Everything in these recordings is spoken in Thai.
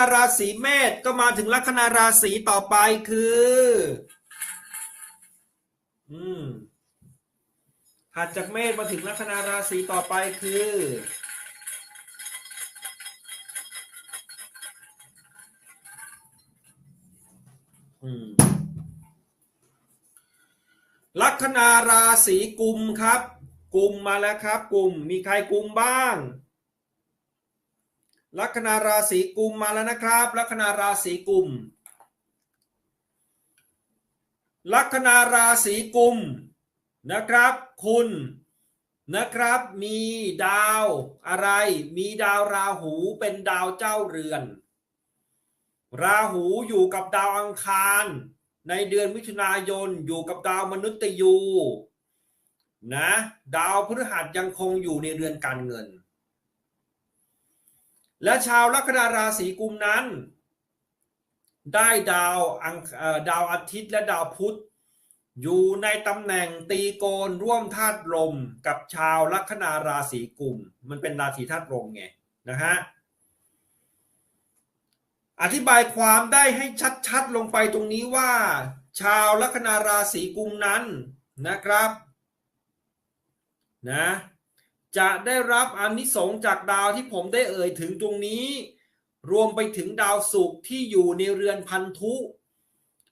นาราศีเมษก็มาถึงลัคนาราศีต่อไปคือ อืมถัดจากเมษมาถึงลัคนาราศีต่อไปคือ อืม ลัคนาราศีกุมครับ กุมมาแล้วครับ กุมมีใครกุมบ้าง ลัคนาราศีกุมมาแล้วนะครับ ลัคนาราศีกุม ลัคนาราศีกุมนะครับ คุณนะครับมีดาวอะไร มีดาวราหูเป็นดาวเจ้าเรือน ราหูอยู่กับดาวอังคาร ในเดือนมิถุนายนอยู่กับดาวมนุษย์ยูนะ ดาวพฤหัสยังคงอยู่ในเรือนการเงิน และชาวลัคนาราศีกุมนั้น ได้ดาวอังดาวอาทิตย์และดาวพุธอยู่ในตำแหน่งตีโกนร่วมธาตุลมกับชาวลัคนาราศีกุม มันเป็นราศีธาตุลมไงนะฮะอธิบายความได้ให้ชัดๆลงไปตรงนี้ว่า ชาวลัคนาราศีกุมนั้นนะครับนะ จะได้รับอนิสงส์จากดาวที่ผมได้เอ่ยถึงตรงนี้ รวมไปถึงดาวศุกร์ที่อยู่ในเรือนพันธุ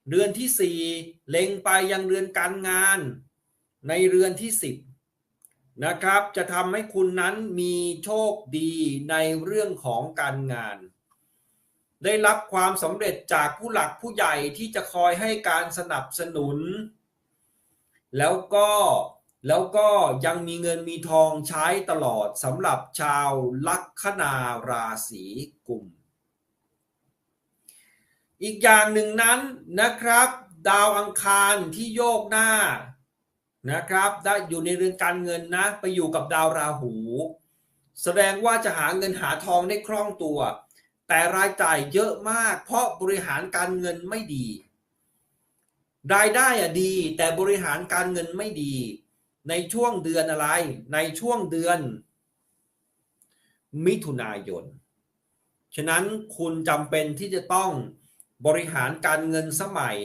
เรือนที่สี่เล็งไปยังเรือนการงาน ในเรือนที่สิบนะครับ จะทำให้คุณนั้นมีโชคดีในเรื่องของการงาน ได้รับความสำเร็จจากผู้หลักผู้ใหญ่ที่จะคอยให้การสนับสนุน แล้วก็ แล้วก็ยังมีเงินมีทองใช้ตลอดสำหรับชาวลัคนาราศีกุมอีกอย่างหนึ่งนั้นนะครับ ดาวอังคารที่โยกหน้านะครับได้อยู่ในเรือนการเงินนะ ไปอยู่กับดาวราหู แสดงว่าจะหาเงินหาทองได้คล่องตัว แต่รายจ่ายเยอะมาก เพราะบริหารการเงินไม่ดี รายได้อะดี แต่บริหารการเงินไม่ดี ในช่วงเดือนอะไร ในช่วงเดือน มิถุนายน ฉะนั้นคุณจำเป็นที่จะต้องบริหารการเงินสมัย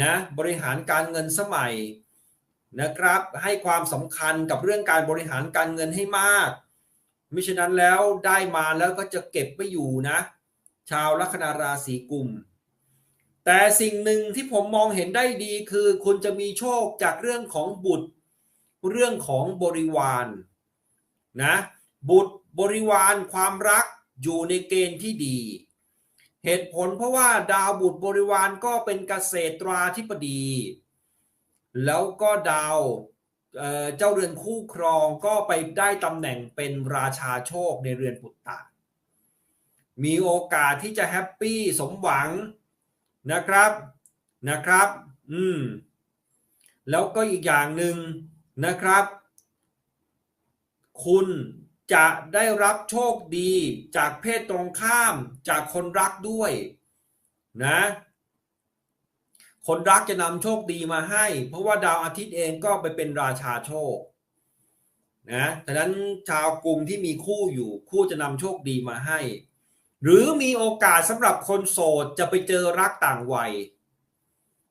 นะบริหารการเงินสมัยนะครับให้ความสำคัญกับเรื่องการบริหารการเงินให้มากมิฉะนั้นแล้วได้มาแล้วก็จะเก็บไปอยู่นะ ชาวลัคนาราศีกุม แต่สิ่งหนึ่งที่ผมมองเห็นได้ดีคือ คุณจะมีโชคจากเรื่องของบุตร เรื่องของบริวารนะบุตรบริวารความรักอยู่ในเกณฑ์ที่ดี เหตุผลเพราะว่าดาวบุตรบริวารก็เป็นเกษตราธิบดี แล้วก็ดาวเเจ้าเรือนคู่ครองก็ไปได้ตำแหน่งเป็นราชาโชคในเรือนปุตตะ มีโอกาสที่จะแฮปปี้สมหวังนะครับนะครับ อืม แล้วก็อีกอย่างหนึ่ง นะครับ คุณจะได้รับโชคดีจากเพศตรงข้ามจากคนรักด้วยนะคนรักจะนำโชคดีมาให้ เพราะว่าดาวอาทิตย์เองก็ไปเป็นราชาโชคนะดังนั้นชาวกลุ่มที่มีคู่อยู่คู่จะนำโชคดีมาให้ หรือมีโอกาสสำหรับคนโสดจะไปเจอรักต่างวัย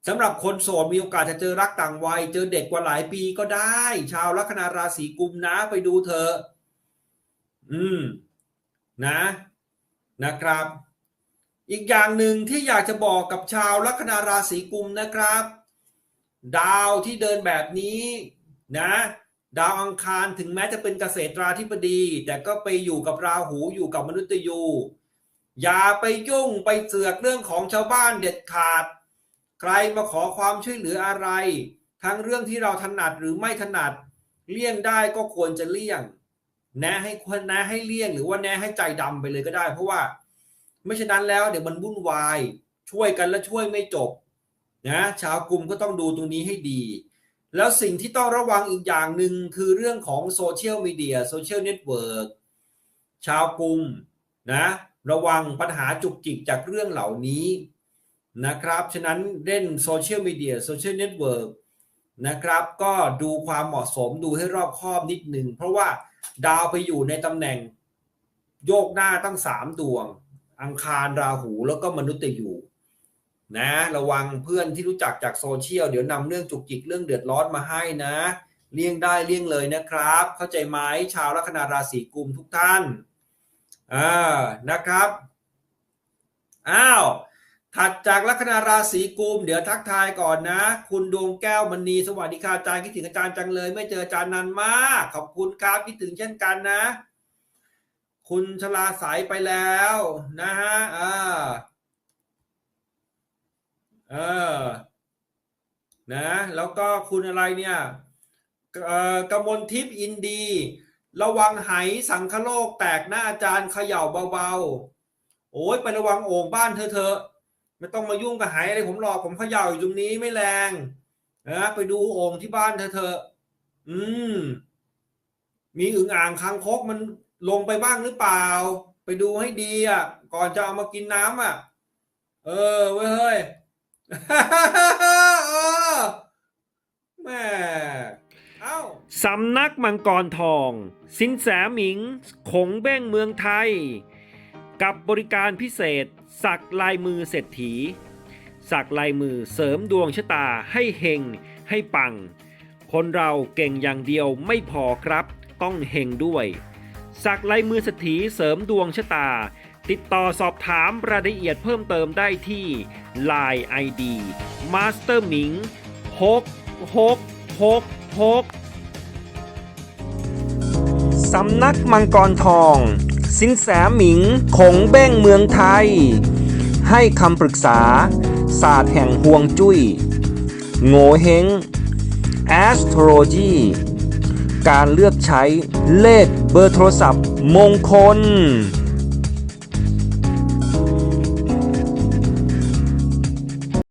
สำหรับคนโสดมีโอกาสจะเจอรักต่างวัย เจอเด็กกว่าหลายปีก็ได้ ชาวลัคนาราศีกุมนะไปดูเธอะอืม นะ นะครับ อีกอย่างหนึ่งที่อยากจะบอกกับชาวลัคนาราศีกุมนะครับ ดาวที่เดินแบบนี้นะ ดาวอังคารถึงแม้จะเป็นเกษตราธิบดี แต่ก็ไปอยู่กับราหูอยู่กับมนุษย์ยู อย่าไปยุ่งไปเสือกเรื่องของชาวบ้านเด็ดขาด ใครมาขอความช่วยเหลืออะไร ทั้งเรื่องที่เราถนัดหรือไม่ถนัด เลี่ยงได้ก็ควรจะเลี่ยง แนะให้ควรแนะให้เลี่ยง หรือว่าแนะให้ใจดำไปเลยก็ได้ เพราะว่าไม่ฉะนั้นแล้วเดี๋ยวมันวุ่นวาย ช่วยกันแล้วช่วยไม่จบนะชาวกลุ่มก็ต้องดูตรงนี้ให้ดี แล้วสิ่งที่ต้องระวังอีกอย่างหนึ่งคือเรื่องของโซเชียลมีเดียโซเชียลเน็ตเวิร์กชาวกลุ่มนะระวังปัญหาจุกจิกจากเรื่องเหล่านี้ นะครับ ฉะนั้นเล่นโซเชียลมีเดียโซเชียลเน็ตเวิร์กนะครับ ก็ดูความเหมาะสมดูให้รอบคอบนิดนึง เพราะว่าดาวไปอยู่ในตำแหน่ง โยกหน้าตั้งสามดวง อังคารราหูแล้วก็มนุษย์อยู่นะระวังเพื่อนที่รู้จักจากโซเชียลเดี๋ยวนำเรื่องจุกจิกเรื่องเดือดร้อนมาให้นะ เลี่ยงได้เลี่ยงเลยนะครับ เข้าใจไหมชาวลัคนาราศีกุมทุกท่านอ่านะครับอ้าว ถัดจากลัคนาราศีกุมเดี๋ยวทักทายก่อนนะ คุณดวงแก้วมณีสวัสดีค่ะอาจารย์คิดถึงอาจารย์จังเลย ไม่เจออาจารย์นานมากขอบคุณครับคิดถึงเช่นกันนะ คุณชลาสายไปแล้วนะฮะอ่าเออนะแล้วก็คุณอะไรเนี่ยกมลทิพย์อินดี ระวังไหสังคโลกแตกหน้าอาจารย์เขย่าเบาๆ โอ้ยไประวังโอ่งบ้านเธอเถอ ไม่ต้องมายุ่งกับไหอะไรผมหรอกผมเขย่าอยู่ตรงนี้ไม่แรงนะไปดูโอ่งที่บ้านเธอเถอะอืม มีอึ่งอ่างคางคกมันลงไปบ้างหรือเปล่า ไปดูให้ดีอะ ก่อนจะเอามากินน้ำอะ เออเว้ยเฮ้ยแม่เอ้าสำนักมังกรทอง สินแสหมิงขงเบ้งเมืองไทย กับบริการพิเศษ สักลายมือเศรษฐี สักลายมือเสริมดวงชะตาให้เฮงให้ปัง คนเราเก่งอย่างเดียวไม่พอครับ ต้องเฮงด้วย สักลายมือเศรษฐีเสริมดวงชะตา ติดต่อสอบถามรายละเอียดเพิ่มเติมได้ที่ Line ID Master หมิง6 6 6 6สำนักมังกรทอง สินแสหมิงขงเบ้งเมืองไทย ให้คำปรึกษา ศาสตร์แห่งห่วงจุย้ย โงเฮง Astrology การเลือกใช้เลขเบอร์โทรศัพท์มงคล